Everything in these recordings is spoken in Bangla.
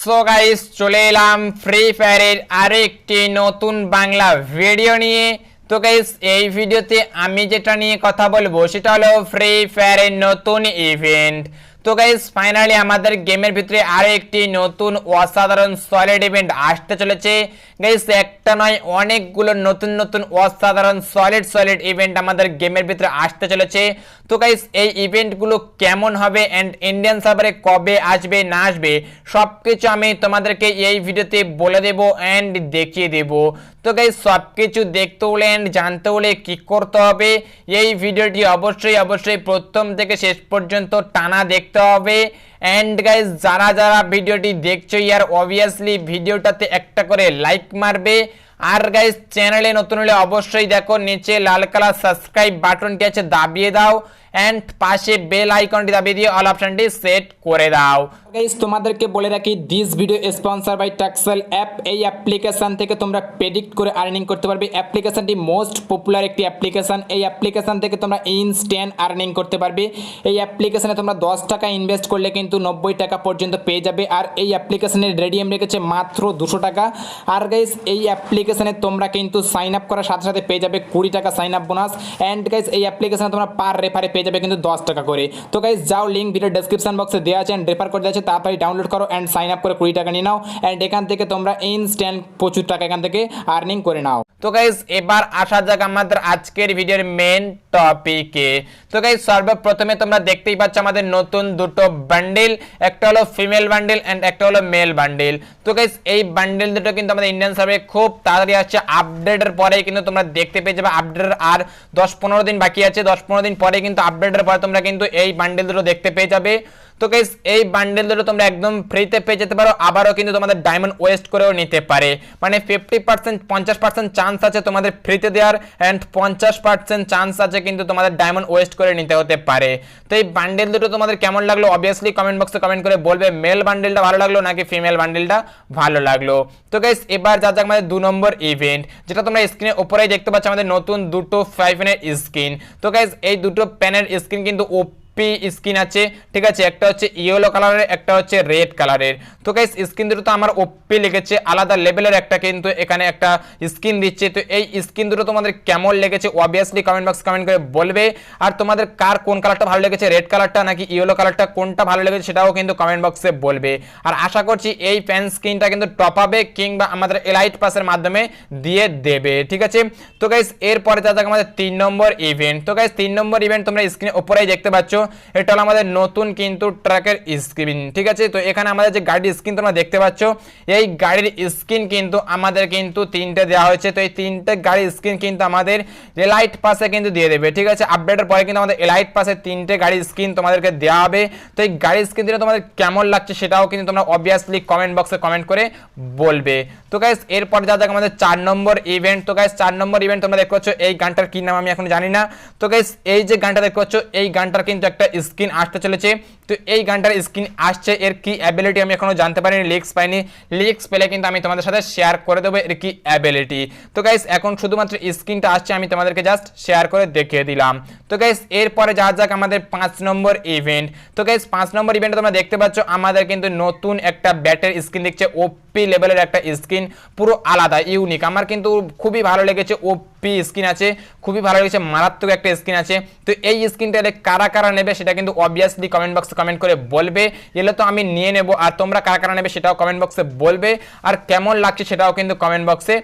সো গাইস চলে এলাম ফ্রি ফায়ারের আরেকটি নতুন বাংলা ভিডিও নিয়ে। তো গাইস এই ভিডিওতে আমি যেটা নিয়ে কথা বলব, সেটা হলো ফ্রি ফায়ারের নতুন ইভেন্ট তো গাইস ফাইনালি আমাদের গেমের ভিতরে আরেকটি নতুন অসাধারণ সলিড ইভেন্ট আসতে চলেছে। গাইস একটা নয়, অনেকগুলো নতুন নতুন অসাধারণ সলিড সলিড ইভেন্ট আমাদের গেমের ভিতরে আসতে চলেছে। তো গাইস এই ইভেন্টগুলো কেমন হবে অ্যান্ড ইন্ডিয়ান সার্ভারে কবে আসবে, না আসবে সব কিছু আমি তোমাদেরকে এই ভিডিওতে বলে দেবো অ্যান্ড দেখিয়ে দেবো। তো গাইস সব কিছু দেখতে হলে অ্যান্ড জানতে হলে কি করতে হবে, এই ভিডিওটি অবশ্যই অবশ্যই প্রথম থেকে শেষ পর্যন্ত টানা দেখতে হবে। অ্যান্ড গাইস যারা যারা ভিডিওটি দেখছ, ইয়ার অবভিয়াসলি ভিডিওটাতে একটা করে লাইক মারবে। আর গাইজ চ্যানেলে নতুন হলে অবশ্যই দেখো, নিচে লাল কালার সাবস্ক্রাইব বাটনটি আছে, দাবিয়ে দাও। অ্যান্ড পাশে বেল আইকনটি দাবিয়ে দিয়ে অল অপশনটি সেট করে দাও। গাইস তোমাদেরকে বলে রাখি this video sponsor by Taxel app এই অ্যাপ্লিকেশন থেকে তোমরা প্রেডিক্ট করে আর্নিং করতে পারবে। অ্যাপ্লিকেশনটি মোস্ট পপুলার একটি অ্যাপ্লিকেশন এই অ্যাপ্লিকেশন থেকে তোমরা ইনস্ট্যান্ট আর্নিং করতে পারবে। এই অ্যাপ্লিকেশনে তোমরা দশ টাকা ইনভেস্ট করলে কিন্তু নব্বই টাকা পর্যন্ত পেয়ে যাবে। আর এই অ্যাপ্লিকেশনের রেডিয়াম রেখেছে মাত্র দুশো টাকা। আর গাইস এই অ্যাপ্লিকেশনে তোমরা কিন্তু সাইন আপ করার সাথে সাথে পেয়ে যাবে কুড়ি টাকা sign up bonus and guys এই অ্যাপ্লিকেশনে তোমরা পার রেফারে পেয়ে যাবে কিন্তু দশ টাকা করে। তো গাইস যাও লিঙ্ক ভিডিও ডেসক্রিপশন বক্সে দেওয়া আছে অ্যান্ড রেফার করে দেওয়া আছে, তাড়াতাড়ি ডাউনলোড করো অ্যান্ড সাইন আপ করে কুড়ি টাকা নিয়ে নাও অ্যান্ড এখান থেকে তোমরা ইনস্ট্যান্ট প্রচুর টাকা এখান থেকে আর্নিং করে নাও। তো গাইস এবার আসা যাক আমাদের আজকের ভিডিওর মেন টপিকে তো গাইস সর্বপ্রথমে তোমরা দেখতেই পাচ্ছ আমাদের নতুন দুটো বান্ডেল একটা হলো ফিমেল বান্ডেল এন্ড একটা হলো মেল বান্ডেল তো গাইস এই বান্ডেল দুটো কিন্তু আমাদের ইন্ডিয়ান সার্ভে খুব তাড়াতাড়ি আসছে আপডেটের পরে কিন্তু তোমরা দেখতে পেয়ে যাবে আপডেটের আর দশ পনেরো দিন বাকি আছে, দশ পনেরো দিন পরে কিন্তু আপডেটের পরে তোমরা কিন্তু এই বান্ডেল দুটো দেখতে পেয়ে যাবে। তো গাইস এই বান্ডেল দুটো তোমরা একদম ফ্রিতে পেয়ে যেতে পারো, আবারও কিন্তু তোমাদের ডায়মন্ড ওয়েস্ট করেও নিতে পারে। মানে ফিফটি পার্সেন্ট পঞ্চাশ পার্সেন্ট চান্স আছে তোমাদের ফ্রিতে দেওয়ার অ্যান্ড পঞ্চাশ পার্সেন্ট চান্স আছে কিন্তু তোমাদের ডায়মন্ড ওয়েস্ট করে নিতে হতে পারে। তো এই বান্ডেল দুটো তোমাদের কেমন লাগল? অবভিয়াসলি কমেন্ট বক্সে কমেন্ট করে বলবে মেল বান্ডেলটা ভালো লাগল নাকি ফিমেল বান্ডেলটা ভালো লাগল? তো গাইস এবার যা যাক আমাদের দু নম্বর ইভেন্ট যেটা তোমরা স্ক্রিনের উপরেই দেখতে পাচ্ছ আমাদের নতুন দুটো ফাইভ প্যানের স্ক্রিন তো গাইস এই দুটো প্যানের স্ক্রিন কিন্তু পি স্কিন আছে, ঠিক আছে? একটা হচ্ছে ইয়েলো কালারের, একটা হচ্ছে রেড কালারের। তো গাইস স্কিন দুটো তো আমার ওপি লেগেছে, আলাদা লেভেলের একটা কিন্তু এখানে একটা স্কিন দিচ্ছে। তো এই স্কিন দুটো তোমাদের কেমন লেগেছে অবভিয়াসলি কমেন্ট বক্স কমেন্ট করে বলবে। আর তোমাদের কার কোন কালারটা ভালো লেগেছে, রেড কালারটা নাকি ইয়েলো কালারটা, কোনটা ভালো লেগেছে সেটাও কিন্তু কমেন্ট বক্সে বলবে। আর আশা করছি এই ফ্যান স্ক্রিনটা কিন্তু টপ আবে কিংবা আমাদের এলাইট পাসের মাধ্যমে দিয়ে দেবে, ঠিক আছে? তো গাইস এরপরে যা আমাদের তিন নম্বর ইভেন্ট তো গাইস তিন নম্বর ইভেন্ট তোমরা স্ক্রিনে উপরেই দেখতে পাচ্ছ। এটা হলো আমাদের নতুন কিন্তু ট্রাকের স্ক্রিন, ঠিক আছে? তো এখানে আমাদের যে গাড়ির স্ক্রিন তোমরা দেখতে পাচ্ছ, এই গাড়ির স্ক্রিন কিন্তু আমাদের কিন্তু তিনটে দেওয়া হয়েছে। তো এই তিনটে গাড়ির স্ক্রিন কিন্তু আমাদের এলাইট পাসে কিন্তু দিয়ে দেবে, ঠিক আছে? আপডেটের পরে কিন্তু আমাদের এলাইট পাসে তিনটে গাড়ির স্ক্রিন তোমাদেরকে দেওয়া হবে। তো এই গাড়ির স্ক্রিন দিলে তোমাদের কেমন লাগছে সেটাও কিন্তু তোমরা অবভিয়াসলি কমেন্ট বক্সে কমেন্ট করে বলবে। তো গাইস এরপর যা যাক আমাদের চার নম্বর ইভেন্ট তো গাইস চার নম্বর ইভেন্ট তোমরা দেখতে পাচ্ছ, এই গানটার কি নাম আমি এখন জানি না। তো গাইস এই যে গানটা দেখতে পাচ্ছ, এই গানটার কিন্তু একটা স্ক্রিন আসতে চলেছে। তো এই গানটার স্ক্রিন আসছে, এর কি অ্যাবিলিটি আমি এখনও জানতে পারিনি লিক্স পাইনি। লিক্স পেলে কিন্তু আমি তোমাদের সাথে শেয়ার করে দেবো এর কি অ্যাবিলিটি তো গাইস এখন শুধুমাত্র স্ক্রিনটা আসছে, আমি তোমাদেরকে জাস্ট শেয়ার করে দেখিয়ে দিলাম। তো গাইস এরপরে যা যাক আমাদের পাঁচ নম্বর ইভেন্ট তো গাইস পাঁচ নম্বর ইভেন্টে তোমরা দেখতে পাচ্ছ, আমাদের কিন্তু নতুন একটা ব্যাটের স্ক্রিন দেখছে ওপি লেভেলের একটা স্ক্রিন পুরো আলাদা ইউনিক আমার কিন্তু খুবই ভালো লেগেছে ওপি স্ক্রিন আছে, খুবই ভালো লেগেছে, মারাত্মক একটা স্ক্রিন আছে। তো এই স্ক্রিনটা কারা কারা নেবে সেটা কিন্তু অবভিয়াসলি কমেন্ট বক্সে কমেন্ট করে বলবে। এলে তো আমি নিয়ে নেব। আর তোমরা কারা কারা নেবে সেটাও কমেন্ট বক্সে বলবে। আর কেমন লাগছে সেটাও কিন্তু কমেন্ট বক্সে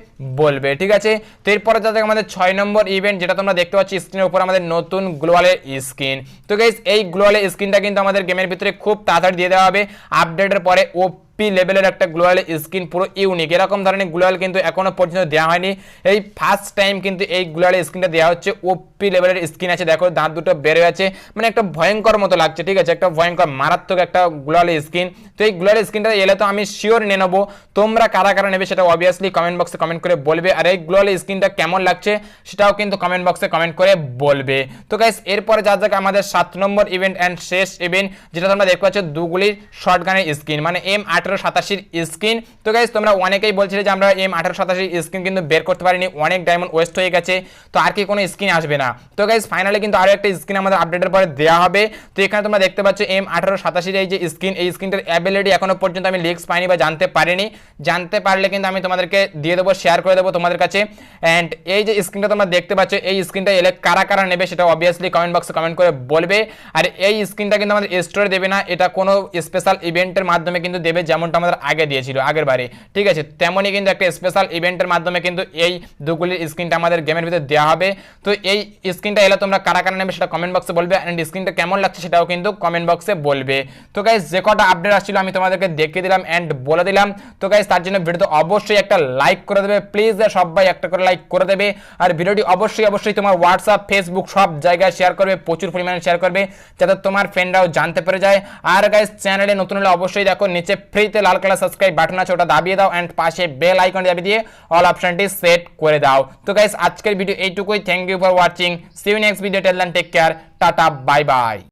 বলবে, ঠিক আছে? তো এরপরে যাতে আমাদের ছয় নম্বর ইভেন্ট যেটা তোমরা দেখতে পাচ্ছ স্ক্রিনের উপর আমাদের নতুন গ্লোয়ালের স্ক্রিন তো গাইজ এই গ্লোয়ালের স্ক্রিনটা কিন্তু আমাদের গেমের ভিতরে খুব তাড়াতাড়ি দিয়ে দেওয়া হবে। আপডেটের পরে ও পি লেভেলের একটা গ্লোয়াল স্কিন পুরো ইউনিক এরকম ধরনের গ্লোয়াল কিন্তু এখনও পর্যন্ত দেওয়া হয়নি। এই ফার্স্ট টাইম কিন্তু এই গ্লোয়াল স্কিনটা দেওয়া হচ্ছে। ওপি লেভেলের স্কিন আছে। দেখো, দাঁত দুটো হয়ে আছে। মানে একটা ভয়ঙ্কর মতো লাগছে, ঠিক আছে? একটা ভয়ঙ্কর, মারাত্মক একটা গ্লোয়াল স্কিন তো এই গ্লোয়াল স্কিনটা এলে তো আমি শিওর নিয়ে নেব। তোমরা কারা কারা নেবে সেটা অবভিয়াসলি কমেন্ট বক্সে কমেন্ট করে বলবে। আর এই গ্লোয়াল স্কিনটা কেমন লাগছে সেটাও কিন্তু কমেন্ট বক্সে কমেন্ট করে বলবে। তো গাইস এরপরে যা যাক আমাদের সাত নম্বর ইভেন্ট অ্যান্ড শেষ ইভেন্ট যেটা তোমরা দেখতে পাচ্ছ, দুগুলির শর্ট গানের স্কিন মানে এম আট আঠারো সাতাশির স্ক্রিন তো গাইজ তোমরা অনেকেই বলছিলে যে আমরা এম আঠারো সাতাশির স্ক্রিন কিন্তু বের করতে পারিনি, অনেক ডায়মন্ড ওয়েস্ট হয়ে গেছে, তো আর কি কোনো স্ক্রিন আসবে না। তো গাইজ ফাইনালি কিন্তু আরও একটা স্ক্রিন আমাদের আপডেটের পরে দেওয়া হবে। তো এখানে তোমরা দেখতে পাচ্ছ এম আঠারো সাতাশির এই যে স্ক্রিন এই স্ক্রিনটার অ্যাবিলিটি এখনও পর্যন্ত আমি লিক্স পাইনি বা জানতে পারিনি। জানতে পারলে কিন্তু আমি তোমাদেরকে দিয়ে দেবো শেয়ার করে দেবো তোমাদের কাছে। অ্যান্ড এই যে স্ক্রিনটা তোমরা দেখতে পাচ্ছ, এই স্ক্রিনটা এলে কারা কারা নেবে সেটা অবভিয়াসলি কমেন্ট বক্সে কমেন্ট করে বলবে। আর এই স্ক্রিনটা কিন্তু আমাদের স্টোরে দেবে না, এটা কোনো স্পেশাল ইভেন্টের মাধ্যমে কিন্তু দেবে যেমনটা আমাদের আগে দিয়েছিল, আগের বারে। ঠিক আছে, তেমনই কিন্তু একটা স্পেশাল ইভেন্টের মাধ্যমে কিন্তু এই দুগুলির স্ক্রিনটা আমাদের গেমের ভিতরে দেওয়া হবে। তো এই স্ক্রিনটা এলে তোমরা কারা কারা নেবে সেটা কমেন্ট বক্সে বলবে অ্যান্ড স্ক্রিনটা কেমন লাগছে সেটাও কিন্তু কমেন্ট বক্সে বলবে। তো গাইজ যে কটা আপডেট আসছিল আমি তোমাদেরকে দেখিয়ে দিলাম অ্যান্ড বলে দিলাম। তো গাইজ তার জন্য ভিডিওতে অবশ্যই একটা লাইক করে দেবে প্লিজ সবাই একটা করে লাইক করে দেবে। আর ভিডিওটি অবশ্যই অবশ্যই তোমার হোয়াটসঅ্যাপ ফেসবুক সব জায়গায় শেয়ার করবে, প্রচুর পরিমাণে শেয়ার করবে, যাতে তোমার ফ্রেন্ডরাও জানতে পেরে যায়। আর গাইজ চ্যানেলে নতুন হলে অবশ্যই দেখো, নিচে ফ্রিতে লাল কালার সাবস্ক্রাইব বাটন আছে, ওটা দাবিয়ে দাও অ্যান্ড পাশে বেল আইকন দাবি দিয়ে অল অপশনটি সেট করে দাও। তো গাইস আজকের ভিডিও এইটুকুই। Thank you for watching see you next video tell take care ta-ta bye bye